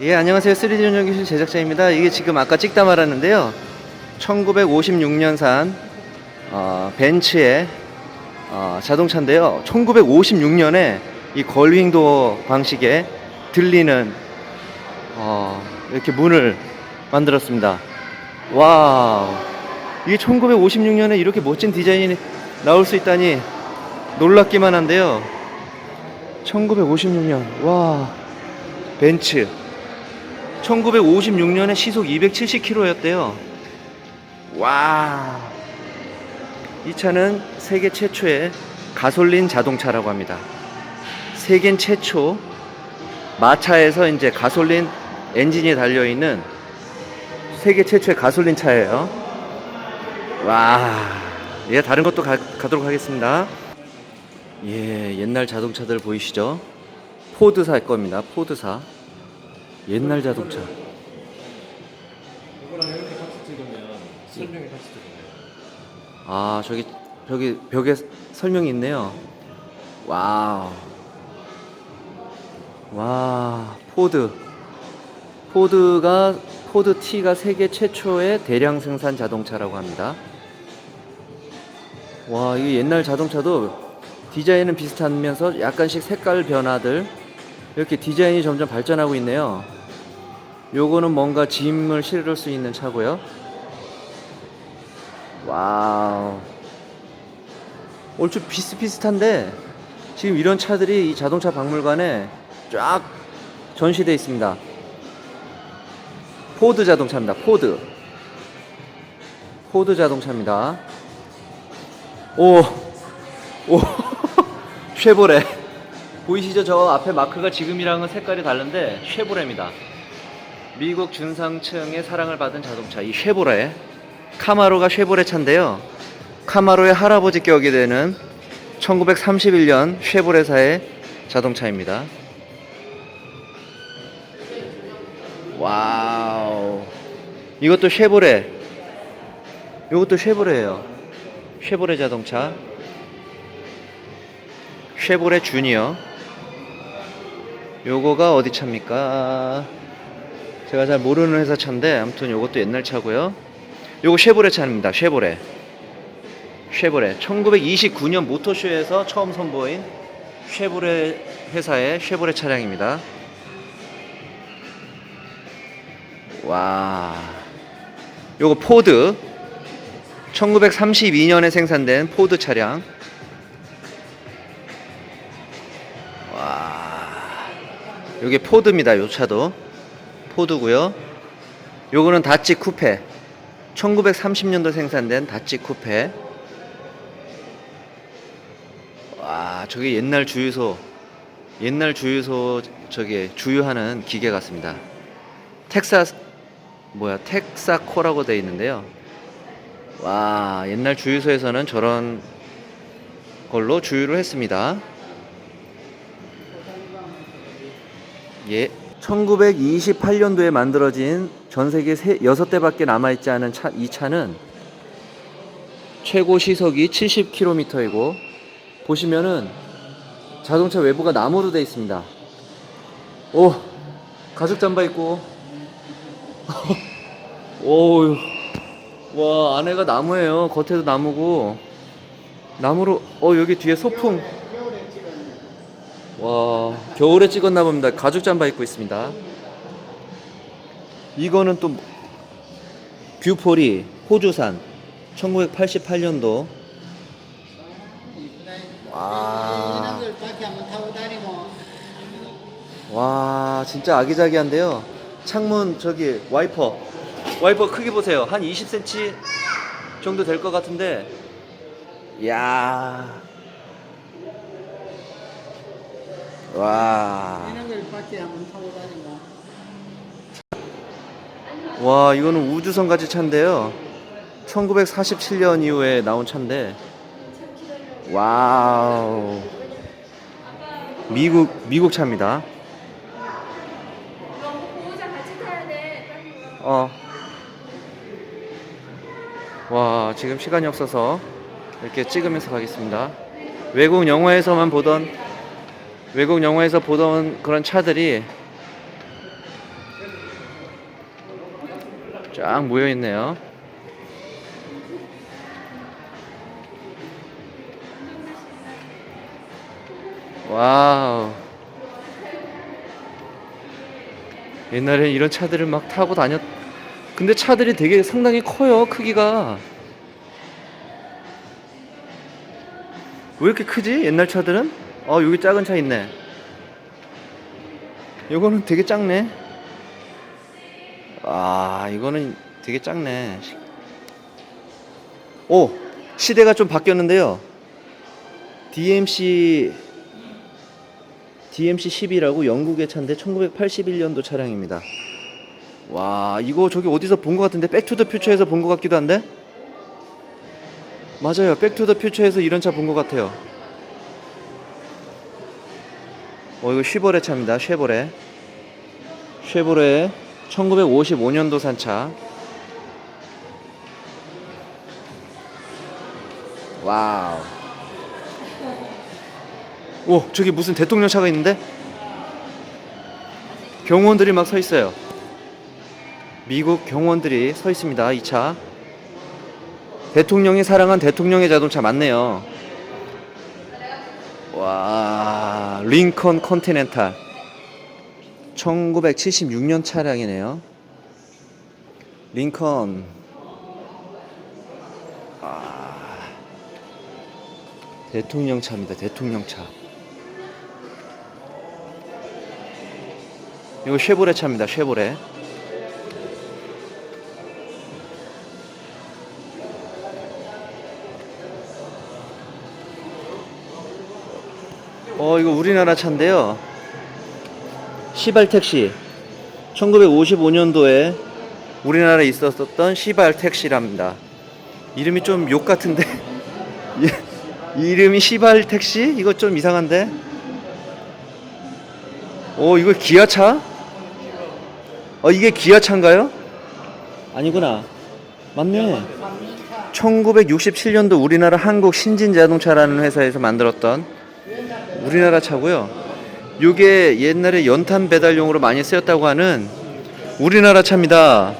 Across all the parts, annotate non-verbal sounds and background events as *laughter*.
예, 안녕하세요. 3D 전용기술 제작자입니다. 이게 지금 아까 찍다 말았는데요. 1956년산 어, 벤츠의 어, 자동차인데요. 1956년에 이 걸윙도어 방식의 들리는 어, 이렇게 문을 만들었습니다. 와, 이게 1956년에 이렇게 멋진 디자인이 나올 수 있다니 놀랍기만 한데요. 1956년, 와, 벤츠. 1956년에 시속 270km였대요. 와. 이 차는 세계 최초의 가솔린 자동차라고 합니다. 세계 최초 마차에서 이제 가솔린 엔진이 달려 있는 세계 최초의 가솔린 차예요. 와. 예, 다른 것도 가, 가도록 하겠습니다. 예, 옛날 자동차들 보이시죠? 포드사 겁니다. 포드사. 옛날 자동차. 아, 저기 저기 벽에 설명이 있네요. 와우. 와, 포드. 포드가 포드 T가 세계 최초의 대량 생산 자동차라고 합니다. 와, 이 옛날 자동차도 디자인은 비슷하면서 약간씩 색깔 변화들 이렇게 디자인이 점점 발전하고 있네요. 요거는 뭔가 짐을 실을 수 있는 차고요. 와우. 얼추 비슷비슷한데 지금 이런 차들이 이 자동차 박물관에 쫙 전시되어 있습니다. 포드 자동차입니다. 포드. 포드 자동차입니다. 오, 오, *laughs* 쉐보레. 보이시죠? 저 앞에 마크가 지금이랑은 색깔이 다른데 쉐보레입니다. 미국 중상층의 사랑을 받은 자동차 이 쉐보레. 카마로가 쉐보레 차인데요. 카마로의 할아버지 격이 되는 1931년 쉐보레사의 자동차입니다. 와우. 이것도 쉐보레. 이것도 쉐보레예요. 쉐보레 자동차. 쉐보레 주니어. 요거가 어디 차입니까? 제가 잘 모르는 회사 차인데 아무튼 요것도 옛날 차고요. 요거 쉐보레 차입니다. 쉐보레. 쉐보레. 1929년 모터쇼에서 처음 선보인 쉐보레 회사의 쉐보레 차량입니다. 와. 요거 포드. 1932년에 생산된 포드 차량. 와. 요게 포드입니다. 요 차도. 포드고요. 요거는 다치 쿠페. 1930년도 생산된 다치 쿠페. 와, 저게 옛날 주유소, 옛날 주유소 저게 주유하는 기계 같습니다. 텍사 뭐야 텍사코라고 되어 있는데요. 와, 옛날 주유소에서는 저런 걸로 주유를 했습니다. 예. 1928년도에 만들어진 전 세계 세, 6대밖에 남아있지 않은 차, 이 차는 최고 시속이 70km이고 보시면은 자동차 외부가 나무로 되어 있습니다. 오, 가죽 잠바 입고 *laughs* 오, 와 안에가 나무예요. 겉에도 나무고 나무로 어 여기 뒤에 소풍 와 겨울에 찍었나 봅니다. 가죽 잠바 입고 있습니다. 이거는 또 뷰포리 호주산 1988년도 와, 와 진짜 아기자기한데요. 창문 저기 와이퍼 와이퍼 크기 보세요. 한 20cm 정도 될 것 같은데 야. 와. 이런 걸 밖에 한번 타고 다니고 와 이거는 우주선 같이 차인데요 1947년 이후에 나온 차인데 와우 미국 미국 차입니다. 어. 와 지금 시간이 없어서 이렇게 찍으면서 가겠습니다 외국 영화에서만 보던 외국 영화에서 보던 그런 차들이 쫙 모여 있네요. 와우. 옛날에 이런 차들을 막 타고 다녔. 근데 차들이 되게 상당히 커요, 크기가. 왜 이렇게 크지? 옛날 차들은? 어, 여기 작은 차 있네. 요거는 되게 작네. 아, 이거는 되게 작네. 오, 시대가 좀 바뀌었는데요. DMC DMC 10이라고 영국의 차인데 1981년도 차량입니다. 와, 이거 저기 어디서 본 것 같은데 백투더 퓨처에서 본 것 같기도 한데? 맞아요. 백투더 퓨처에서 이런 차 본 것 같아요. 어, 이거 쉐보레 차입니다. 쉐보레. 쉐보레 1955년도 산 차. 와우. 오, 저기 무슨 대통령 차가 있는데? 경호원들이 막 서 있어요. 미국 경호원들이 서 있습니다. 이 차. 대통령이 사랑한 대통령의 자동차 맞네요. 와, 링컨 컨티넨탈. 1976년 차량이네요. 링컨. 아, 대통령 차입니다. 대통령 차. 이거 쉐보레 차입니다. 쉐보레. 어, 이거 우리나라 차인데요. 시발 택시. 1955년도에 우리나라에 있었었던 시발 택시랍니다. 이름이 좀 욕 같은데. *laughs* 이- 이름이 시발 택시? 이거 좀 이상한데. 오, 이거 기아차? 어, 이게 기아차인가요? 아니구나. 맞네. 1967년도 우리나라 한국 신진자동차라는 회사에서 만들었던 우리나라 차고요. 이게 옛날에 연탄 배달용으로 많이 쓰였다고 하는 우리나라 차입니다.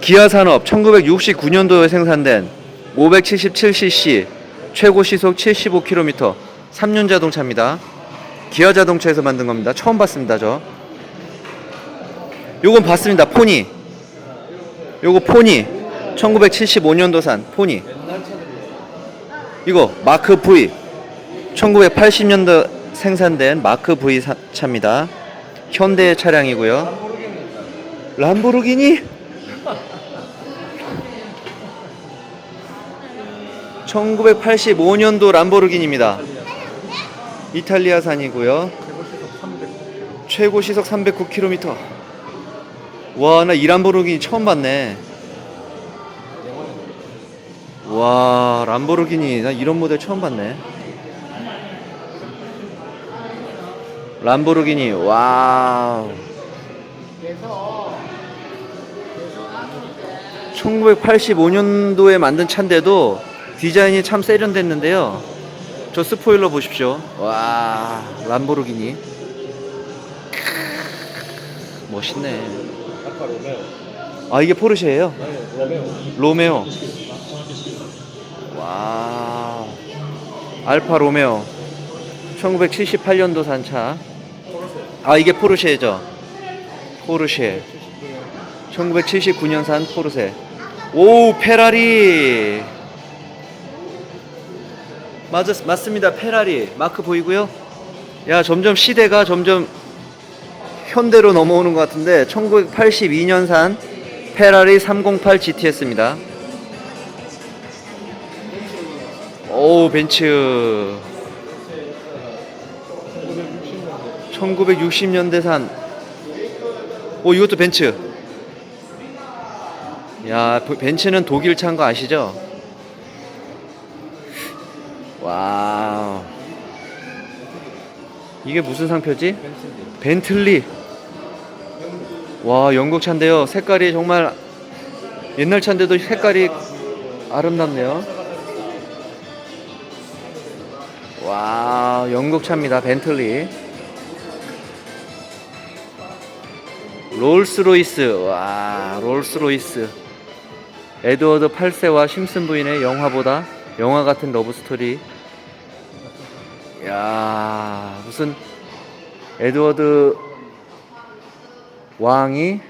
기아 산업 1969년도에 생산된 577cc 최고 시속 75km 3륜 자동차입니다. 기아 자동차에서 만든 겁니다. 처음 봤습니다, 저. 요건 봤습니다. 포니. 요거 포니. 1975년도산 포니. 이거 마크 V. 1980년도 생산된 마크 V 사- 차입니다. 현대 차량이고요. 람보르기니? 1985년도 람보르기니입니다. 이탈리아산이고요. 최고 시속 309km. 와, 나 이 람보르기니 처음 봤네. 와, 람보르기니 나 이런 모델 처음 봤네. 람보르기니 와우. 1985년도에 만든 차인데도 디자인이 참 세련됐는데요. 저 스포일러 보십시오. 와, 람보르기니. 멋있네. 아, 이게 포르쉐예요? 로메오. 로메오. 와. 알파 로메오. 1978년도 산 차. 아, 이게 포르쉐죠. 포르쉐. 1979년 산 포르쉐. 오, 페라리. 맞았, 맞습니다. 페라리. 마크 보이고요. 야, 점점 시대가 점점 현대로 넘어오는 것 같은데 1982년 산 페라리 308 GTS입니다. 오 벤츠 1960년대산. 오 이것도 벤츠. 야 부- 벤츠는 독일 차인 거 아시죠? 와우. 이게 무슨 상표지? 벤틀리. 와 영국 차인데요. 색깔이 정말 옛날 차인데도 색깔이 아름답네요. 와 영국 차입니다 벤틀리 롤스로이스. 와, 롤스로이스. 에드워드 8세와 심슨 부인의 영화보다 영화 같은 러브 스토리. 야, 무슨 에드워드 왕이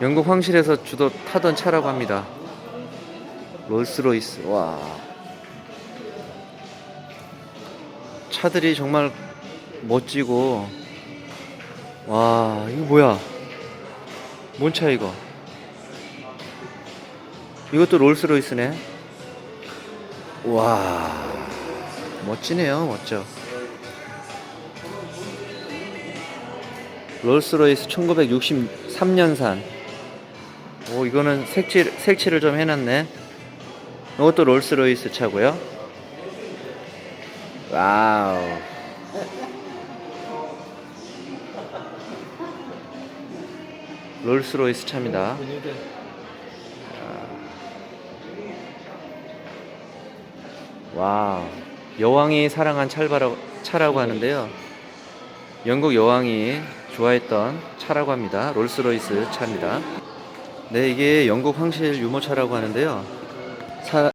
영국 황실에서 주도 타던 차라고 합니다. 롤스로이스. 와. 차들이 정말 멋지고 와, 이거 뭐야? 뭔 차 이거? 이것도 롤스로이스네. 와. 멋지네요. 멋져. 롤스로이스 1963년산. 오, 이거는 색칠, 색칠을 좀 해놨네. 이것도 롤스로이스 차고요. 와우. 롤스로이스 차입니다. 근육에 와우. 여왕이 사랑한 찰바라, 차라고 하는데요. 영국 여왕이 좋아했던 차라고 합니다. 롤스로이스 차입니다. 네, 이게 영국 황실 유모차라고 하는데요. 사,